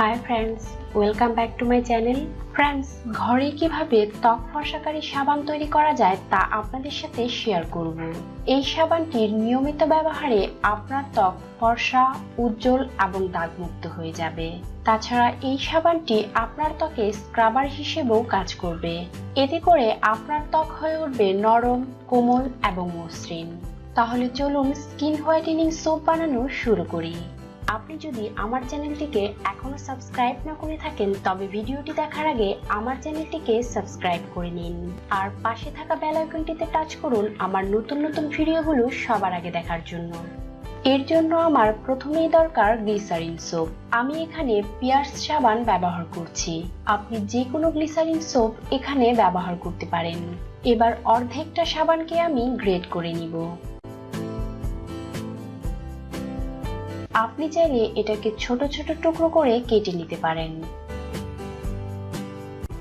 Hi friends welcome back to my channel friends ঘরে কীভাবে ত্বক ফর্সাকারী সাবান তৈরি করা যায় তা আপনাদের সাথে শেয়ার করব। এই সাবানটির নিয়মিত ব্যবহারে আপনার ত্বক ফর্সা, উজ্জ্বল এবং দাগমুক্ত হয়ে যাবে। তাছাড়া এই সাবানটি আপনার ত্বকে স্ক্রাবার হিসেবেও কাজ করবে। এতে করে আপনার ত্বক হয়ে উঠবে নরম, কোমল এবং মসৃণ। তাহলে চলুন স্কিন হোয়াইটেনিং সোপ বানানো শুরু করি। আপনি যদি আমার চ্যানেলটিকে এখনও সাবস্ক্রাইব না করে থাকেন, তবে ভিডিওটি দেখার আগে আমার চ্যানেলটিকে সাবস্ক্রাইব করে নিন। আর পাশে থাকা বেল আইকনটিতে টাচ করুন আমার নতুন নতুন ভিডিওগুলো সবার আগে দেখার জন্য। এর জন্য আমার প্রথমেই দরকার গ্লিসারিন সোপ। আমি এখানে পিয়ার্স সাবান ব্যবহার করছি। আপনি যে কোনো গ্লিসারিন সোপ এখানে ব্যবহার করতে পারেন। এবার অর্ধেকটা সাবানকে আমি গ্রেড করে নিব। আপনি চাইলে এটাকে ছোট ছোট টুকরো করে কেটে নিতে পারেন।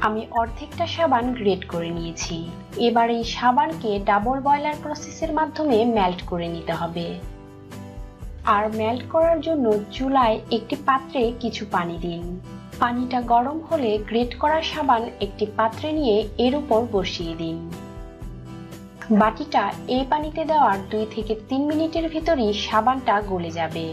আমি অর্ধেকটা সাবান গ্রেড করে নিয়েছি। এবার এই সাবানকে ডাবল বয়লার প্রসেসের মাধ্যমে মেল্ট করে নিতে হবে। আর মেল্ট করার জন্য চুলায় একটি পাত্রে কিছু পানি দিন। পানিটা গরম হলে গ্রেট করা সাবান একটি পাত্রে নিয়ে এর উপর বসিয়ে দিন। বাটিটা এই পানিতে দেওয়ার দুই থেকে তিন মিনিটের ভিতরই সাবানটা গলে যাবে।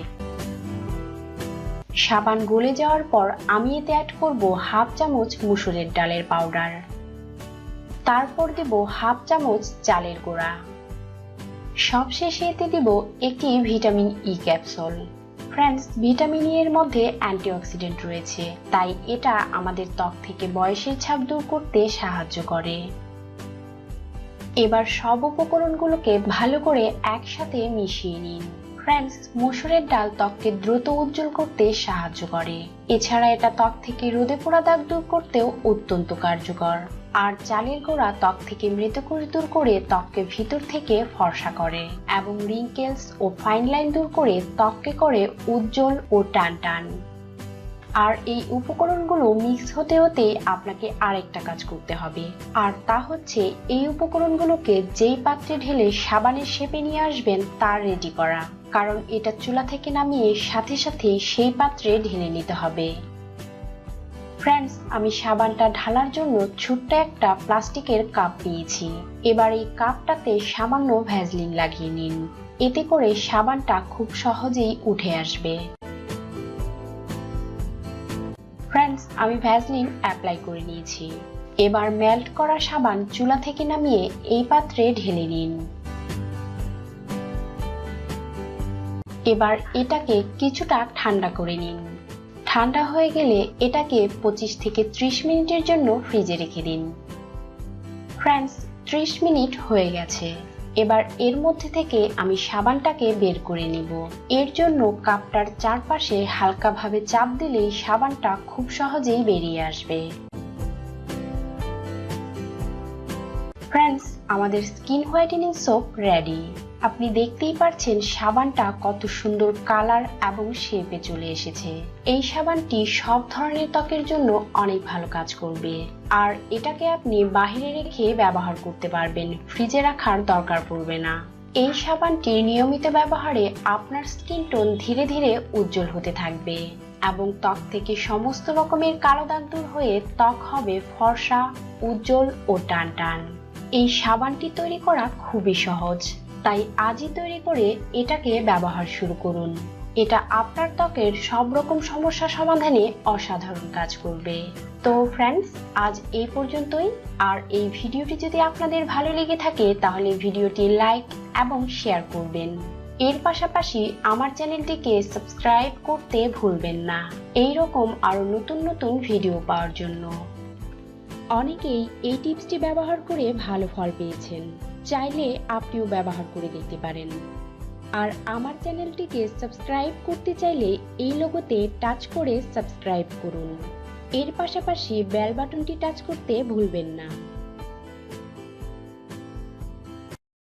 সাবান গলে যাওয়ার পর আমি এতে অ্যাড করব হাফ চামচ মুসুরের ডালের পাউডার তারপর দেব হাফ চামচ চালের গুঁড়া। সবশেষে এতে দেব একটি vitamin E capsule friends vitamin E এর মধ্যে অ্যান্টিঅক্সিডেন্ট রয়েছে, তাই এটা আমাদের ত্বক থেকে বয়সের ছাপ দূর করতে সাহায্য করে। এবার সব উপকরণগুলোকে ভালো করে একসাথে মিশিয়ে নিন। ফ্রেন্ডস মসুরের ডাল ত্বককে দ্রুত উজ্জ্বল করতে সাহায্য করে। এছাড়া এটা ত্বক থেকে রোদে পোড়া দাগ দূর করতেও অত্যন্ত কার্যকর। আর চালের গোড়া ত্বক থেকে মৃতকোষ দূর করে ত্বককে ভিতর থেকে ফর্সা করে এবং রিঙ্কেলস ও ফাইন লাইন দূর করে ত্বককে করে উজ্জ্বল ও টান টান। আর এই উপকরণগুলো মিক্স হতে হতে আপনাকে আরেকটা কাজ করতে হবে। আর তা হচ্ছে এই উপকরণগুলোকে যেই পাত্রে ঢেলে সাবানের শেপে নিয়ে আসবেন তার রেডি করা। কারণ এটা চুলা থেকে নামিয়ে সাথে সাথে সেই পাত্রে ঢেলে নিতে হবে। ফ্রেন্ডস আমি সাবানটা ঢালার জন্য ছোট্ট একটা প্লাস্টিকের কাপ নিয়েছি। এবার এই কাপটাতে সামান্য ভ্যাজলিন লাগিয়ে নিন। এতে করে সাবানটা খুব সহজেই উঠে আসবে। ফ্রেন্ডস আমি ভ্যাজলিন অ্যাপ্লাই করে নিয়েছি। এবার মেল্ট করা সাবান চুলা থেকে নামিয়ে এই পাত্রে ঢেলে নিন। এবার এটাকে কিছুটা ঠান্ডা করে নিন। ঠান্ডা হয়ে গেলে এটাকে পঁচিশ থেকে ত্রিশ মিনিটের জন্য ফ্রিজে রেখে দিন। ফ্রেন্ডস, ত্রিশ মিনিট হয়ে গেছে। এবার এর মধ্যে থেকে আমি সাবানটাকে বের করে নিব। এর জন্য কাপটার চারপাশে হালকাভাবে চাপ দিলেই সাবানটা খুব সহজেই বেরিয়ে আসবে। ফ্রেন্ডস, আমাদের স্কিন হোয়াইটেনিং সোপ রেডি। আপনি দেখতেই পাচ্ছেন সাবানটা কত সুন্দর কালার এবং শেপে চলে এসেছে। এই সাবানটি সব ধরনের ত্বকের জন্য অনেক ভালো কাজ করবে। আর এটাকে আপনি বাহিরে রেখে ব্যবহার করতে পারবেন, ফ্রিজে রাখার দরকার পড়বে না। এই সাবানটি নিয়মিত ব্যবহারে আপনার স্কিন টোন ধীরে ধীরে উজ্জ্বল হতে থাকবে এবং ত্বক থেকে সমস্ত রকমের কালো দাগ দূর হয়ে ত্বক হবে ফর্সা, উজ্জ্বল ও টান টান এই সাবানটি তৈরি করা খুবই সহজ। তাই আজই তৈরি করে এটাকে ব্যবহার শুরু করুন। এটা আপনার ত্বকের সব রকম সমস্যা সমাধানে অসাধারণ কাজ করবে। তো ফ্রেন্ডস আজ এই পর্যন্তই। আর এই ভিডিওটি যদি আপনাদের ভালো লেগে থাকে, তাহলে ভিডিওটি লাইক এবং শেয়ার করবেন। এর পাশাপাশি আমার চ্যানেলটিকে সাবস্ক্রাইব করতে ভুলবেন না। এই রকম আরও নতুন নতুন ভিডিও পাওয়ার জন্য। অনেকেই এই টিপসটি ব্যবহার করে ভালো ফল পেয়েছেন। চাইলে আপনিও ব্যবহার করে দেখতে পারেন। আর আমার চ্যানেলটিকে সাবস্ক্রাইব করতে চাইলে এই লোগোতে টাচ করে সাবস্ক্রাইব করুন। এর পাশাপাশি বেল বাটনটি টাচ করতে ভুলবেন না।